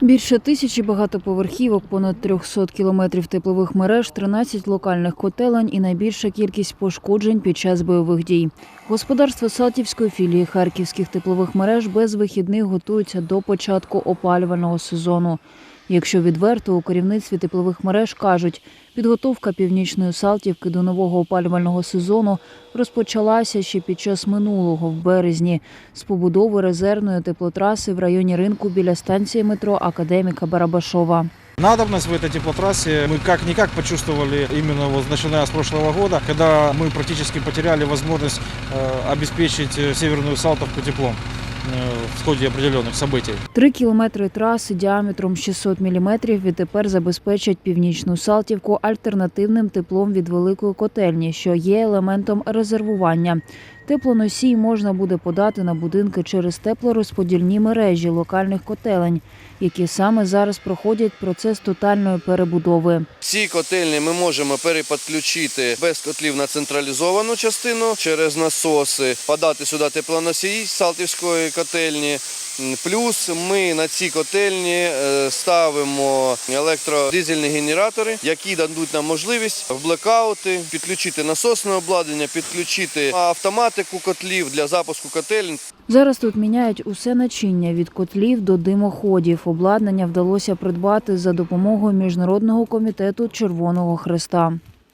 Більше тисячі багатоповерхівок, понад 300 кілометрів теплових мереж, 13 локальних котелень і найбільша кількість пошкоджень під час бойових дій. Господарство Салтівської філії харківських теплових мереж без вихідних готуються до початку опалювального сезону. Якщо відверто, у керівництві теплових мереж кажуть, підготовка північної Салтівки до нового опалювального сезону розпочалася ще під час минулого, в березні, з побудови резервної теплотраси в районі ринку біля станції метро Академіка Барабашова. Надобность в этой теплотрассе мы как-никак почувствовали именно вот начиная с прошлого года, когда мы практически потеряли возможность э, обеспечить э, Северную Салтовку теплом э, в ході определених событий. Три кілометри траси діаметром 600 міліметрів відтепер забезпечать північну Салтівку альтернативним теплом від великої котельні, що є елементом резервування. Теплоносій можна буде подати на будинки через теплорозподільні мережі локальних котелень, які саме зараз проходять процес тотальної перебудови. Ці котельні ми можемо переподключити без котлів на централізовану частину через насоси, подати сюди теплоносій Салтівської котельні. Плюс ми на ці котельні е, ставимо електродизельні генератори, які дадуть нам можливість в блекаути підключити насосне обладнання, підключити автоматику котлів для запуску котелень. Зараз тут міняють усе начиння від котлів до димоходів. Обладнання вдалося придбати за допомогою міжнародного комітету Червоного Хреста.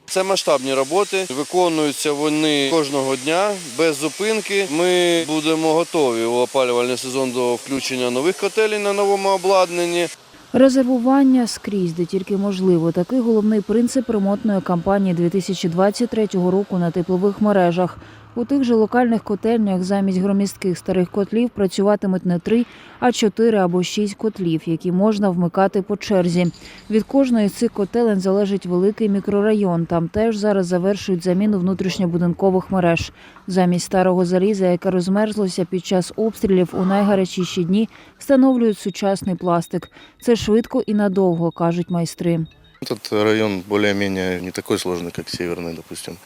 Це масштабні роботи. Виконуються вони кожного дня без зупинки. Ми будемо готові у опалювальний сезон до включення нових котелей на новому обладнанні. Резервування скрізь, де тільки можливо. Такий головний принцип ремонтної кампанії 2023 року на теплових мережах. У тих же локальних котельнях замість громістких старих котлів працюватимуть не три, а чотири або шість котлів, які можна вмикати по черзі. Від кожної з цих котелень залежить великий мікрорайон. Там теж зараз завершують заміну внутрішньобудинкових мереж. Замість старого заліза, яке розмерзлося під час обстрілів у найгарячіші дні, встановлюють сучасний пластик. Це швидко і надовго, кажуть майстри. Этот район более-менее не такой сложный, как северный, допустим,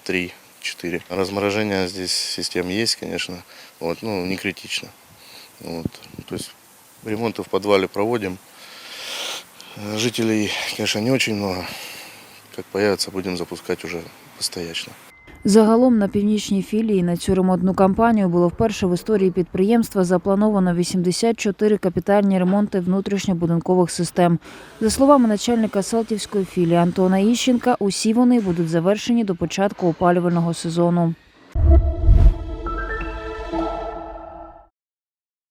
3-4. Разморожение здесь систем есть, конечно, вот, ну, не критично. Вот, то есть ремонты в подвале проводим. Э, Жителей, конечно, не очень много. Как появится, будем запускать уже постоянно. Загалом на північній філії на цю ремонтну кампанію було вперше в історії підприємства заплановано 84 капітальні ремонти внутрішньобудинкових систем. За словами начальника Салтівської філії Антона Іщенка, усі вони будуть завершені до початку опалювального сезону.